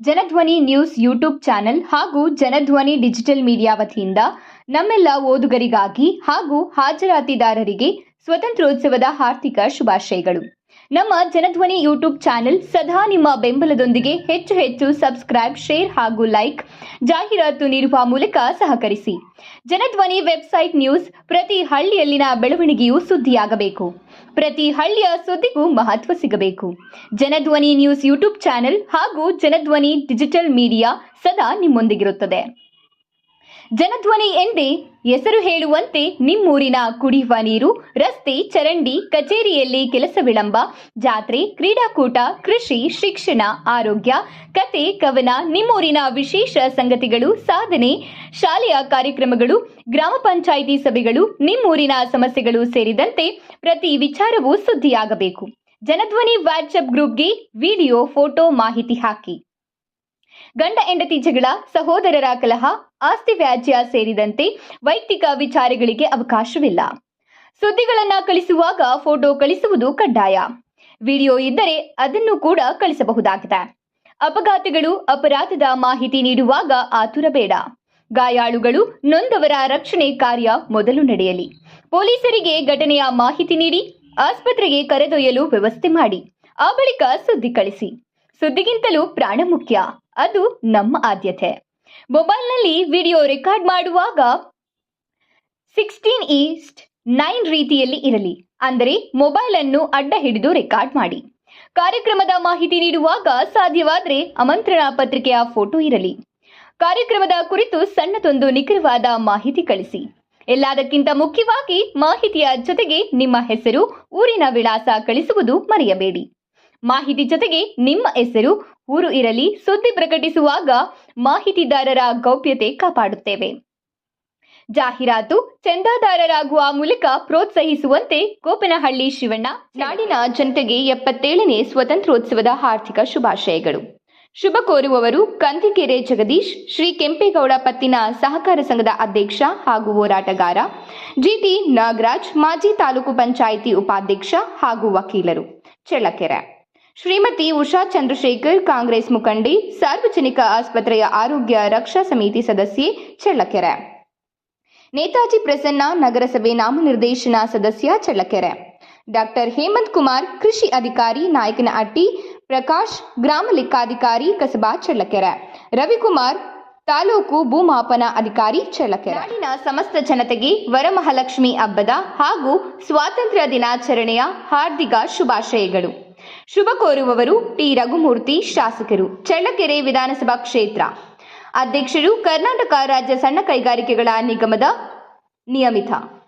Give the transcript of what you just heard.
Janadhwani news YouTube channel ಹಾಗೂ Janadhwani digital media ವತಿಯಿಂದ ನಮ್ಮೆಲ್ಲ ಓದುಗರಿಗಾಗಿ ಹಾಗೂ ಹಾಜರಾತಿದಾರರಿಗೆ ಸ್ವತಂತ್ರೋತ್ಸವದ ಹಾರ್ದಿಕ ಶುಭಾಶಯಗಳು. ನಮ್ಮ ಜನಧ್ವನಿ ಯೂಟ್ಯೂಬ್ ಚಾನೆಲ್ ಸದಾ ನಿಮ್ಮ ಬೆಂಬಲದೊಂದಿಗೆ ಹೆಚ್ಚು ಹೆಚ್ಚು ಸಬ್ಸ್ಕ್ರೈಬ್, ಶೇರ್ ಹಾಗೂ ಲೈಕ್ ಜಾಹೀರಾತು ನೀಡುವ ಮೂಲಕ ಸಹಕರಿಸಿ. ಜನಧ್ವನಿ ವೆಬ್ಸೈಟ್ ನ್ಯೂಸ್ ಪ್ರತಿ ಹಳ್ಳಿಯಲ್ಲಿನ ಬೆಳವಣಿಗೆಯೂ ಸುದ್ದಿಯಾಗಬೇಕು. ಪ್ರತಿ ಹಳ್ಳಿಯ ಸುದ್ದಿಗೂ ಮಹತ್ವ ಸಿಗಬೇಕು. ಜನಧ್ವನಿ ನ್ಯೂಸ್ ಯೂಟ್ಯೂಬ್ ಚಾನೆಲ್ ಹಾಗೂ ಜನಧ್ವನಿ ಡಿಜಿಟಲ್ ಮೀಡಿಯಾ ಸದಾ ನಿಮ್ಮೊಂದಿಗಿರುತ್ತದೆ. ಜನಧ್ವನಿ ಎಂದೇ ಹೆಸರು ಹೇಳುವಂತೆ ನಿಮ್ಮೂರಿನ ಕುಡಿಯುವ ನೀರು, ರಸ್ತೆ, ಚರಂಡಿ, ಕಚೇರಿಯಲ್ಲಿ ಕೆಲಸ ವಿಳಂಬ, ಜಾತ್ರೆ, ಕ್ರೀಡಾಕೂಟ, ಕೃಷಿ, ಶಿಕ್ಷಣ, ಆರೋಗ್ಯ, ಕತೆ, ಕವನ, ನಿಮ್ಮೂರಿನ ವಿಶೇಷ ಸಂಗತಿಗಳು, ಸಾಧನೆ, ಶಾಲೆಯ ಕಾರ್ಯಕ್ರಮಗಳು, ಗ್ರಾಮ ಪಂಚಾಯಿತಿ ಸಭೆಗಳು, ನಿಮ್ಮೂರಿನ ಸಮಸ್ಯೆಗಳು ಸೇರಿದಂತೆ ಪ್ರತಿ ವಿಚಾರವೂ ಸುದ್ದಿಯಾಗಬೇಕು. ಜನಧ್ವನಿ ವಾಟ್ಸಪ್ ಗ್ರೂಪ್ಗೆ ವಿಡಿಯೋ, ಫೋಟೋ ಮಾಹಿತಿ ಹಾಕಿ. ಗಂಡ ಹೆಂಡತಿ ಜಗಳ, ಸಹೋದರರ ಕಲಹ, ಆಸ್ತಿ ವ್ಯಾಜ್ಯ ಸೇರಿದಂತೆ ವೈಯಕ್ತಿಕ ವಿಚಾರಗಳಿಗೆ ಅವಕಾಶವಿಲ್ಲ. ಸುದ್ದಿಗಳನ್ನ ಕಳಿಸುವಾಗ ಫೋಟೋ ಕಳಿಸುವುದು ಕಡ್ಡಾಯ. ವಿಡಿಯೋ ಇದ್ದರೆ ಅದನ್ನು ಕೂಡ ಕಳಿಸಬಹುದಾಗಿದೆ. ಅಪಘಾತಗಳು, ಅಪರಾಧದ ಮಾಹಿತಿ ನೀಡುವಾಗ ಆತುರ ಬೇಡ. ಗಾಯಾಳುಗಳು, ನೊಂದವರ ರಕ್ಷಣೆ ಕಾರ್ಯ ಮೊದಲು ನಡೆಯಲಿ. ಪೊಲೀಸರಿಗೆ ಘಟನೆಯ ಮಾಹಿತಿ ನೀಡಿ, ಆಸ್ಪತ್ರೆಗೆ ಕರೆದೊಯ್ಯಲು ವ್ಯವಸ್ಥೆ ಮಾಡಿ. ಆ ಬಳಿಕ ಸುದ್ದಿ ಕಳಿಸಿ. ಸುದ್ದಿಗಿಂತಲೂ ಪ್ರಾಣ ಮುಖ್ಯ. ಅದು ನಮ್ಮ ಆದ್ಯತೆ. ಮೊಬೈಲ್ನಲ್ಲಿ ವಿಡಿಯೋ ರೆಕಾರ್ಡ್ ಮಾಡುವಾಗ ಸಿಕ್ಸ್ಟೀನ್ ಈಸ್ಟ್ ನೈನ್ ರೀತಿಯಲ್ಲಿ ಇರಲಿ. ಅಂದರೆ ಮೊಬೈಲ್ ಅನ್ನು ಅಡ್ಡ ಹಿಡಿದು ರೆಕಾರ್ಡ್ ಮಾಡಿ. ಕಾರ್ಯಕ್ರಮದ ಮಾಹಿತಿ ನೀಡುವಾಗ ಸಾಧ್ಯವಾದರೆ ಆಮಂತ್ರಣ ಪತ್ರಿಕೆಯ ಫೋಟೋ ಇರಲಿ. ಕಾರ್ಯಕ್ರಮದ ಕುರಿತು ಸಣ್ಣದೊಂದು ನಿಖರವಾದ ಮಾಹಿತಿ ಕಳಿಸಿ. ಎಲ್ಲದಕ್ಕಿಂತ ಮುಖ್ಯವಾಗಿ ಮಾಹಿತಿಯ ಜೊತೆಗೆ ನಿಮ್ಮ ಹೆಸರು, ಊರಿನ ವಿಳಾಸ ಕಳಿಸುವುದು ಮರೆಯಬೇಡಿ. ಮಾಹಿತಿ ಜೊತೆಗೆ ನಿಮ್ಮ ಹೆಸರು ಊರು ಇರಲಿ, ಸುದ್ದಿ ಪ್ರಕಟಿಸುವಾಗ ಮಾಹಿತಿದಾರರ ಗೌಪ್ಯತೆ ಕಾಪಾಡುತ್ತೇವೆ. ಜಾಹೀರಾತು ಚಂದಾದಾರರಾಗುವ ಮೂಲಕ ಪ್ರೋತ್ಸಾಹಿಸುವಂತೆ ಗೋಪನಹಳ್ಳಿ ಶಿವಣ್ಣ, ನಾಡಿನ ಜನತೆಗೆ ಎಪ್ಪತ್ತೇಳನೇ ಸ್ವತಂತ್ರೋತ್ಸವದ ಆರ್ಥಿಕ ಶುಭಾಶಯಗಳು. ಶುಭ ಕೋರುವವರು ಕಂದಿಕೆರೆ ಜಗದೀಶ್, ಶ್ರೀ ಕೆಂಪೇಗೌಡ ಪತ್ತಿನ ಸಹಕಾರ ಸಂಘದ ಅಧ್ಯಕ್ಷ ಹಾಗೂ ಹೋರಾಟಗಾರ, ಜಿಟಿ ನಾಗರಾಜ್, ಮಾಜಿ ತಾಲೂಕು ಪಂಚಾಯಿತಿ ಉಪಾಧ್ಯಕ್ಷ ಹಾಗೂ ವಕೀಲರು, ಚಳ್ಳಕೆರೆ. ಶ್ರೀಮತಿ ಉಷಾ ಚಂದ್ರಶೇಖರ್, ಕಾಂಗ್ರೆಸ್ ಮುಖಂಡಿ, ಸಾರ್ವಜನಿಕ ಆಸ್ಪತ್ರೆಯ ಆರೋಗ್ಯ ರಕ್ಷಾ ಸಮಿತಿ ಸದಸ್ಯೆ ಚಳ್ಳಕೆರೆ. ನೇತಾಜಿ ಪ್ರಸನ್ನ ನಗರಸಭೆ ನಾಮನಿರ್ದೇಶನ ಸದಸ್ಯ ಚಳ್ಳಕೆರೆ. ಡಾಕ್ಟರ್ ಹೇಮಂತ್ ಕುಮಾರ್, ಕೃಷಿ ಅಧಿಕಾರಿ ನಾಯಕನಹಟ್ಟಿ, ಪ್ರಕಾಶ್, ಗ್ರಾಮ ಲೆಕ್ಕಾಧಿಕಾರಿ ಕಸಬಾ ಚಳ್ಳಕೆರೆ. ರವಿಕುಮಾರ್, ತಾಲೂಕು ಭೂಮಾಪನ ಅಧಿಕಾರಿ ಚಳ್ಳಕೆರೆ. ನಾಡಿನ ಸಮಸ್ತ ಜನತೆಗೆ ವರಮಹಾಲಕ್ಷ್ಮಿ ಹಬ್ಬದ ಹಾಗೂ ಸ್ವಾತಂತ್ರ್ಯ ದಿನಾಚರಣೆಯ ಹಾರ್ದಿಕ ಶುಭಾಶಯಗಳು. ಶುಭ ಕೋರುವವರು ಟಿ. ರಘುಮೂರ್ತಿ, ಶಾಸಕರು, ಚಳ್ಳಕೆರೆ ವಿಧಾನಸಭಾ ಕ್ಷೇತ್ರ. ಅಧ್ಯಕ್ಷರು ಕರ್ನಾಟಕ ರಾಜ್ಯ ಸಣ್ಣ ಕೈಗಾರಿಕೆಗಳ ನಿಗಮದ ನಿಯಮಿತ.